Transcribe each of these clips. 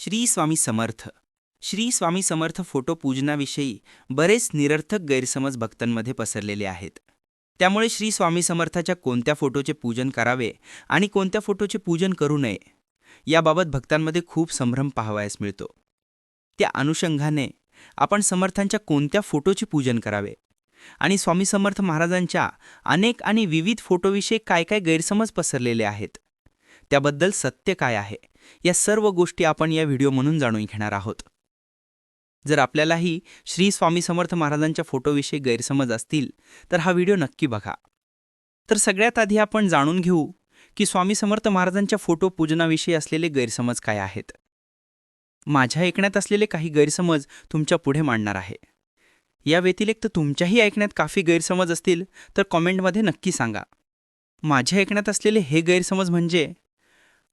Shri Swami Samarth. Shri Swami Samarth photo पूजनाविषयी बरेच निरर्थक गैरसमज भक्तांमध्ये पसरलेले आहेत. त्यामुळे श्री स्वामी समर्थाच्या कोणत्या फोटोचे पूजन करावे आणि कोणत्या फोटोचे पूजन करू नये याबाबत भक्तांमध्ये खूप संभ्रम पाहावयास मिळतो. त्या अनुषंगाने आपण समर्थांच्या कोणत्या फोटोचे पूजन करावे आणि स्वामी समर्थ महाराजांच्या अनेक आणि विविध फोटोविषयी काय काय गैरसमज पसरलेले आहेत त्याबद्दल सत्य काय आहे या सर्व गोष्टी आपण या व्हिडिओ म्हणून जाणून घेणार आहोत. जर आपल्यालाही श्री स्वामी समर्थ महाराजांच्या फोटोविषयी गैरसमज असतील तर हा व्हिडिओ नक्की बघा. तर सगळ्यात आधी आपण जाणून घेऊ की स्वामी समर्थ महाराजांच्या फोटो पूजनाविषयी असलेले गैरसमज काय आहेत. माझ्या ऐकण्यात असलेले काही गैरसमज तुमच्यापुढे मांडणार आहे. या व्यतिरिक्त तुमच्याही ऐकण्यात काफी गैरसमज असतील तर कॉमेंटमध्ये नक्की सांगा. माझ्या ऐकण्यात असलेले हे गैरसमज म्हणजे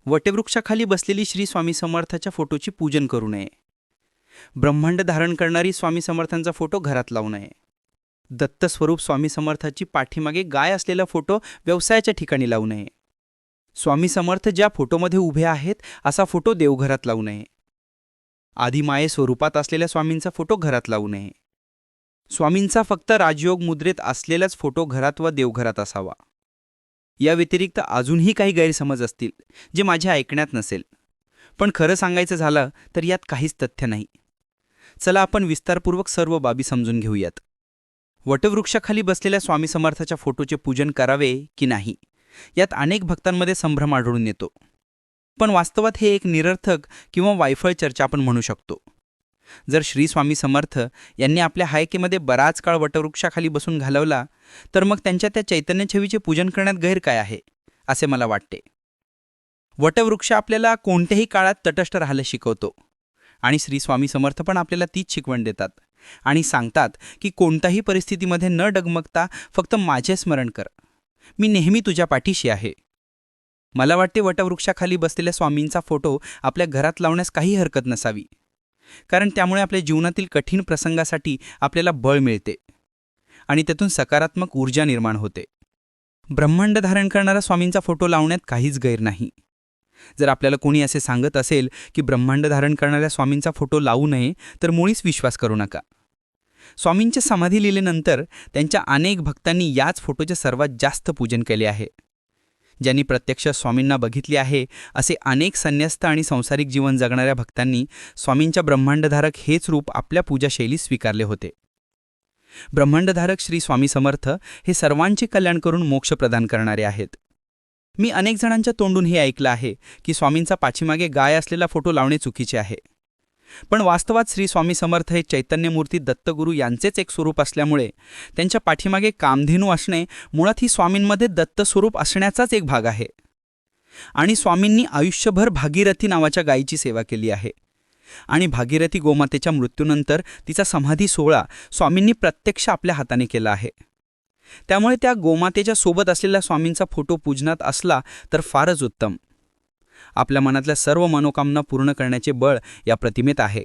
वटवृक्षाखाली बसलेली श्री स्वामी समर्थाच्या फोटोची पूजन करू नये. ब्रह्मांड धारण करणारी स्वामी समर्थांचा फोटो घरात लावू नये. दत्तस्वरूप स्वामी समर्थाची पाठीमागे गाय असलेला फोटो व्यवसायाच्या ठिकाणी लावू नये. स्वामी समर्थ ज्या फोटोमध्ये उभे आहेत असा फोटो देवघरात लावू नये. आदिमाये स्वरूपात असलेल्या स्वामींचा फोटो घरात लावू नये. स्वामींचा फक्त राजयोग मुद्रेत असलेलाच फोटो घरात व देवघरात असावा. या व्यतिरिक्त अजूनही काही गैरसमज असतील जे माझ्या ऐकण्यात नसेल. पण खरं सांगायचं झालं तर यात काहीच तथ्य नाही. चला आपण विस्तारपूर्वक सर्व बाबी समजून घेऊयात. वटवृक्षाखाली बसलेल्या स्वामी समर्थाच्या फोटोचे पूजन करावे की नाही यात अनेक भक्तांमध्ये संभ्रम आढळून येतो. पण वास्तवात हे एक निरर्थक किंवा वायफळ चर्चा आपण म्हणू शकतो. जर श्री स्वामी समर्थ यांनी आपल्या हायकेमध्ये बराच काळ वटवृक्षाखाली बसून घालवला तर मग त्यांच्या त्या चैतन्य छवीचे पूजन करण्यात गैर काय आहे असे मला वाटते. वटवृक्ष आपल्याला कोणत्याही काळात तटस्थ राहायला शिकवतो आणि श्री स्वामी समर्थ पण आपल्याला तीच शिकवण देतात आणि सांगतात की कोणत्याही परिस्थितीमध्ये न डगमगता फक्त माझे स्मरण कर. मी नेहमी तुझ्या पाठीशी आहे. मला वाटते वटवृक्षाखाली बसलेल्या स्वामींचा फोटो आपल्या घरात लावण्यास काही हरकत नसावी. कारण त्यामुळे आपल्या जीवनातील कठीण प्रसंगासाठी आपल्याला बळ मिळते आणि त्यातून सकारात्मक ऊर्जा निर्माण होते. ब्रह्मांड धारण करणारा स्वामींचा फोटो लावण्यात काहीच गैर नाही. जर आपल्याला कोणी असे सांगत असेल की ब्रह्मांड धारण करणाऱ्या स्वामींचा फोटो लावू नये तर मुळीच विश्वास करू नका. स्वामींच्या समाधी लिहिल्यानंतर त्यांच्या अनेक भक्तांनी याच फोटोचे सर्वात जास्त पूजन केले आहे. ज्यांनी प्रत्यक्ष स्वामींना बघितले आहे असे अनेक संन्यस्त आणि संसारिक जीवन जगणाऱ्या भक्तांनी स्वामींच्या ब्रह्मांडधारक हेच रूप आपल्या पूजाशैली स्वीकारले होते. ब्रह्मांडधारक श्री स्वामी समर्थ हे सर्वांचे कल्याण करून मोक्ष प्रदान करणारे आहेत. मी अनेक जणांच्या तोंडून हे ऐकलं आहे की स्वामींचा पाठीमागे गाय असलेला फोटो लावणे चुकीचे आहे. पण वास्तवात श्री स्वामी समर्थ हे चैतन्यमूर्ती दत्तगुरू यांचेच एक स्वरूप असल्यामुळे त्यांच्या पाठीमागे कामधेनू असणे मुळात ही स्वामींमध्ये दत्त स्वरूप असण्याचाच एक भाग आहे. आणि स्वामींनी आयुष्यभर भागीरथी नावाच्या गायीची सेवा केली आहे. आणि भागीरथी गोमातेच्या मृत्यूनंतर तिचा समाधी सोहळा स्वामींनी प्रत्यक्ष आपल्या हाताने केला आहे. त्यामुळे त्या गोमातेच्या सोबत असलेल्या स्वामींचा फोटो पूजनात असला तर फारच उत्तम. आपल्या मनातल्या सर्व मनोकामना पूर्ण करण्याचे बळ या प्रतिमेत आहे.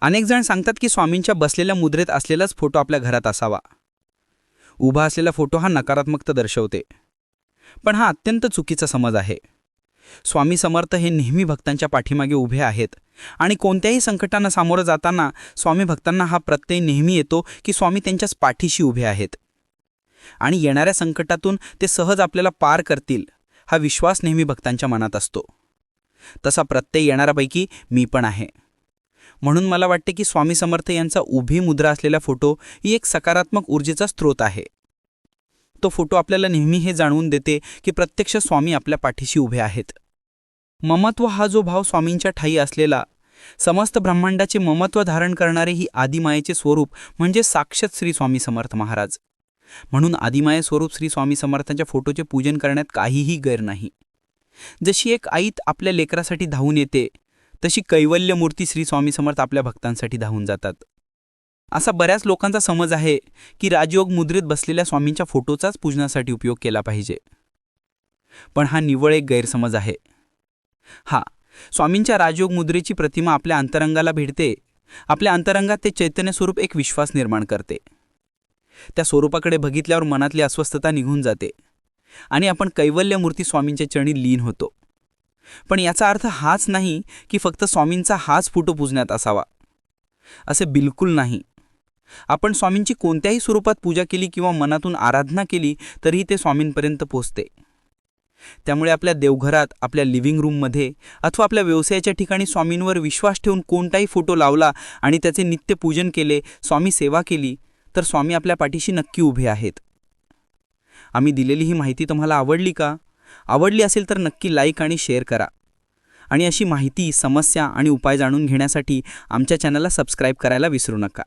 अनेक जण सांगतात की स्वामींच्या बसलेल्या मुद्रेत असलेलाच फोटो आपल्या घरात असावा. उभा असलेला फोटो हा नकारात्मकता दर्शवते. पण हा अत्यंत चुकीचा समज आहे. स्वामी समर्थ हे नेहमी भक्तांच्या पाठीमागे उभे आहेत आणि कोणत्याही संकटांना सामोरं जाताना स्वामी भक्तांना हा प्रत्यय नेहमी येतो की स्वामी त्यांच्याच पाठीशी उभे आहेत. आणि येणाऱ्या संकटातून ते सहज आपल्याला पार करतील. हा विश्वास नेहमी भक्तांच्या मनात असतो. तसा प्रत्यय येणाऱ्यापैकी मी पण आहे. म्हणून मला वाटते की स्वामी समर्थ यांचा उभी मुद्रा असलेला फोटो ही एक सकारात्मक ऊर्जेचा स्रोत आहे. तो फोटो आपल्याला नेहमी हे जाणवून देते की प्रत्यक्ष स्वामी आपल्या पाठीशी उभे आहेत. ममत्व हा जो भाव स्वामींच्या ठाई असलेला समस्त ब्रह्मांडाचे ममत्व धारण करणारे ही आदिमायेचे स्वरूप म्हणजे साक्षात श्री स्वामी समर्थ महाराज. म्हणून आदिमाय स्वरूप श्री स्वामी समर्थांच्या फोटोचे पूजन करण्यात काहीही गैर नाही. जशी एक आईत आपल्या लेकरासाठी धावून येते तशी कैवल्य मूर्ती श्री स्वामी समर्थ आपल्या भक्तांसाठी धावून जातात. असा बऱ्याच लोकांचा समज आहे की राजयोग मुद्रित बसलेल्या स्वामींच्या फोटोचाच पूजनासाठी उपयोग केला पाहिजे. पण हा निव्वळ एक गैरसमज आहे. हा स्वामींच्या राजयोग मुद्रेची प्रतिमा आपल्या अंतरंगाला भिडते आपल्या अंतरंगात ते चैतन्य स्वरूप एक विश्वास निर्माण करते. त्या स्वरूपाकडे बघितल्यावर मनातली अस्वस्थता निघून जाते. आणि आपण कैवल्यमूर्ती स्वामींच्या चरणी लीन होतो. पण याचा अर्थ हाच नाही की फक्त स्वामींचा हाच फोटो पूजण्यात असावा. असे बिलकुल नाही. आपण स्वामींची कोणत्याही स्वरूपात पूजा केली किंवा मनातून आराधना केली तरीही ते स्वामींपर्यंत पोचते त्यामुळे आपल्या देवघरात आपल्या लिव्हिंग रूममध्ये अथवा आपल्या व्यवसायाच्या ठिकाणी स्वामींवर विश्वास ठेवून कोणताही फोटो लावला आणि त्याचे नित्य पूजन केले स्वामी सेवा केली तर स्वामी आपल्या पाठीशी नक्की उभे आहेत. आम्ही दिलेली ही माहिती तुम्हाला आवडली का? आवडली असेल तर नक्की लाईक आणि शेअर करा. आणि अशी माहिती समस्या आणि उपाय जाणून घेण्यासाठी आमच्या चॅनलला सबस्क्राईब करायला विसरू नका.